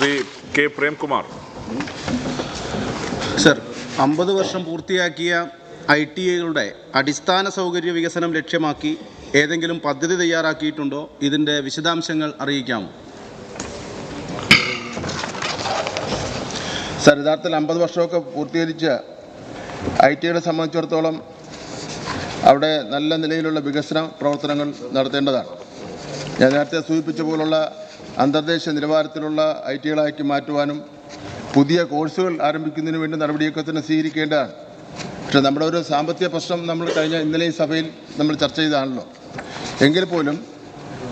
Shri K Premkumar. Sir അമ്പത് വർഷം പൂർത്തിയാക്കിയ ഐ ടി ഐകളുടെ അടിസ്ഥാന സൗകര്യ വികസനം ലക്ഷ്യമാക്കി ഏതെങ്കിലും പദ്ധതി തയ്യാറാക്കിയിട്ടുണ്ടോ? ഇതിന്റെ വിശദാംശങ്ങൾ അറിയിക്കാമോ? സർ യഥാർത്ഥത്തിൽ അമ്പത് വർഷമൊക്കെ പൂർത്തീകരിച്ച ഐ ടി ടികളെ സംബന്ധിച്ചിടത്തോളം അവിടെ നല്ല നിലയിലുള്ള വികസന പ്രവർത്തനങ്ങൾ നടത്തേണ്ടതാണ്. ഞാൻ നേരത്തെ സൂചിപ്പിച്ച പോലുള്ള അന്തർദേശീയ നിലവാരത്തിലുള്ള ഐ ടികളാക്കി മാറ്റുവാനും പുതിയ കോഴ്സുകൾ ആരംഭിക്കുന്നതിന് വേണ്ടി നടപടിയൊക്കെ തന്നെ സ്വീകരിക്കേണ്ടതാണ്. പക്ഷേ നമ്മുടെ ഒരു സാമ്പത്തിക പ്രശ്നം നമ്മൾ കഴിഞ്ഞ ഇന്നലെ ഈ സഭയിൽ നമ്മൾ ചർച്ച ചെയ്താണല്ലോ എങ്കിൽ പോലും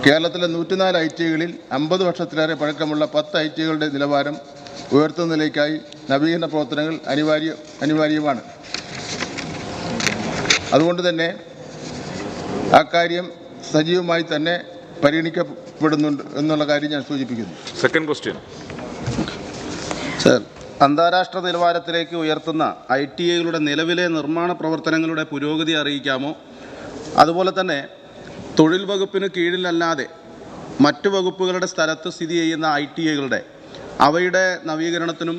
കേരളത്തിലെ നൂറ്റിനാല് ഐ ടികളിൽ അമ്പത് വർഷത്തിലേറെ പഴക്കമുള്ള പത്ത് ഐ ടികളുടെ നിലവാരം ഉയർത്തുന്നതിലേക്കായി നവീകരണ പ്രവർത്തനങ്ങൾ അനിവാര്യ അനിവാര്യമാണ്. അതുകൊണ്ട് തന്നെ ആ കാര്യം സജീവമായി തന്നെ പരിഗണിക്കപ്പെടുന്നുണ്ട് എന്നുള്ള കാര്യം ഞാൻ സൂചിപ്പിക്കുന്നു. സെക്കൻഡ് ക്വസ്റ്റ്യൻ സർ അന്താരാഷ്ട്ര നിലവാരത്തിലേക്ക് ഉയർത്തുന്ന ഐ ടി ഐകളുടെ നിലവിലെ നിർമ്മാണ പ്രവർത്തനങ്ങളുടെ പുരോഗതി അറിയിക്കാമോ? അതുപോലെ തന്നെ തൊഴിൽ വകുപ്പിന് കീഴിലല്ലാതെ മറ്റു വകുപ്പുകളുടെ സ്ഥലത്ത് സ്ഥിതി ചെയ്യുന്ന ഐ ടി ഐകളുടെ അവയുടെ നവീകരണത്തിനും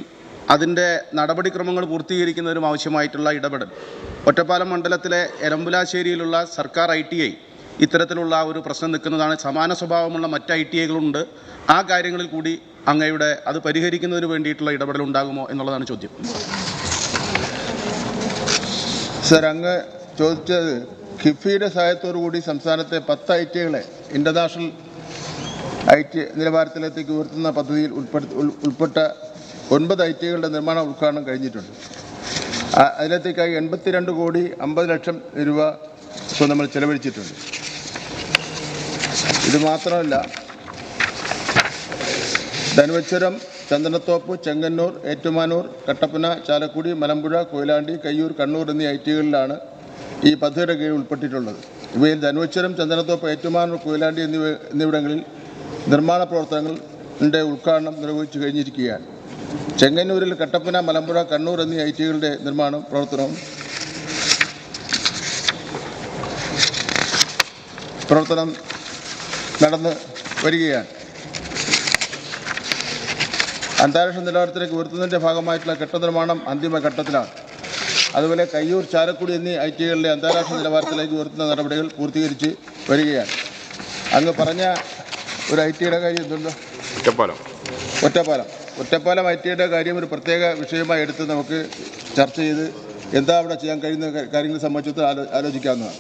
അതിന്റെ നടപടിക്രമങ്ങൾ പൂർത്തീകരിക്കുന്നതിനും ആവശ്യമായിട്ടുള്ള ഇടപെടൽ. ഒറ്റപ്പാലം മണ്ഡലത്തിലെ എരമ്പുലാശ്ശേരിയിലുള്ള സർക്കാർ ഐ ടി ഐ ഇത്തരത്തിലുള്ള ഒരു പ്രശ്നം നിൽക്കുന്നതാണ്. സമാന സ്വഭാവമുള്ള മറ്റ് ഐ ടി ഐകളുണ്ട് ആ കാര്യങ്ങളിൽ കൂടി അങ്ങയുടെ അത് പരിഹരിക്കുന്നതിന് വേണ്ടിയിട്ടുള്ള ഇടപെടൽ ഉണ്ടാകുമോ എന്നുള്ളതാണ് ചോദ്യം. സർ അങ്ങ് ചോദിച്ചത് കിഫിയുടെ സഹായത്തോടു കൂടി സംസ്ഥാനത്തെ പത്ത് ഐ ടി ഐകളെ ഇന്റർനാഷണൽ ഐ ടി നിലവാരത്തിലേക്ക് ഉയർത്തുന്ന പദ്ധതിയിൽ ഉൾപ്പെടുത്തി ഉൾ- ഉൾപ്പെട്ട ഒൻപത് ഐ ടി ഐകളുടെ നിർമ്മാണ ഉദ്ഘാടനം കഴിഞ്ഞിട്ടുണ്ട്. അതിനകത്തേക്കായി എൺപത്തിരണ്ട് കോടി അമ്പത് ലക്ഷം രൂപ നമ്മൾ ചെലവഴിച്ചിട്ടുണ്ട്. ഇത് മാത്രമല്ല ധനുവച്ചുരം ചന്ദനത്തോപ്പ് ചെങ്ങന്നൂർ ഏറ്റുമാനൂർ കട്ടപ്പന ചാലക്കുടി മലമ്പുഴ കൊയിലാണ്ടി കയ്യൂർ കണ്ണൂർ എന്നീ ഐ ടികളിലാണ് ഈ പദ്ധതിയുടെ കീഴിൽ ഉൾപ്പെട്ടിട്ടുള്ളത്. ഇവയിൽ ധനുവച്ചുരം ചന്ദനത്തോപ്പ് ഏറ്റുമാനൂർ കൊയിലാണ്ടി എന്നിവ എന്നിവിടങ്ങളിൽ നിർമ്മാണ പ്രവർത്തനങ്ങളുടെ ഉദ്ഘാടനം നിർവഹിച്ചു കഴിഞ്ഞിരിക്കുകയാണ്. ചെങ്ങന്നൂരിൽ കട്ടപ്പന മലമ്പുഴ കണ്ണൂർ എന്നീ ഐ ടികളുടെ നിർമ്മാണം പ്രവർത്തനവും പ്രവർത്തനം നടന്ന് വരികയാണ്. അന്താരാഷ്ട്ര നിലവാരത്തിലേക്ക് ഉയർത്തുന്നതിന്റെ ഭാഗമായിട്ടുള്ള കെട്ടനിർമ്മാണം നിർമ്മാണം അന്തിമ ഘട്ടത്തിലാണ്. അതുപോലെ കയ്യൂർ ചാരക്കുടി എന്നീ ഐ ടികളിലെ അന്താരാഷ്ട്ര നിലവാരത്തിലേക്ക് ഉയർത്തുന്ന നടപടികൾ പൂർത്തീകരിച്ച് വരികയാണ്. അങ്ങ് പറഞ്ഞ ഒരു ഐ ടിയുടെ കാര്യം എന്തുണ്ട്? ഒറ്റപ്പാലം. ഒറ്റപ്പാലം. ഒറ്റപ്പാലം ഐ ടിയുടെ കാര്യം ഒരു പ്രത്യേക വിഷയമായി എടുത്ത് നമുക്ക് ചർച്ച ചെയ്ത് എന്താ അവിടെ ചെയ്യാൻ കഴിയുന്ന കാര്യങ്ങളെ സംബന്ധിച്ച് ആലോ ആലോചിക്കാവുന്നതാണ്.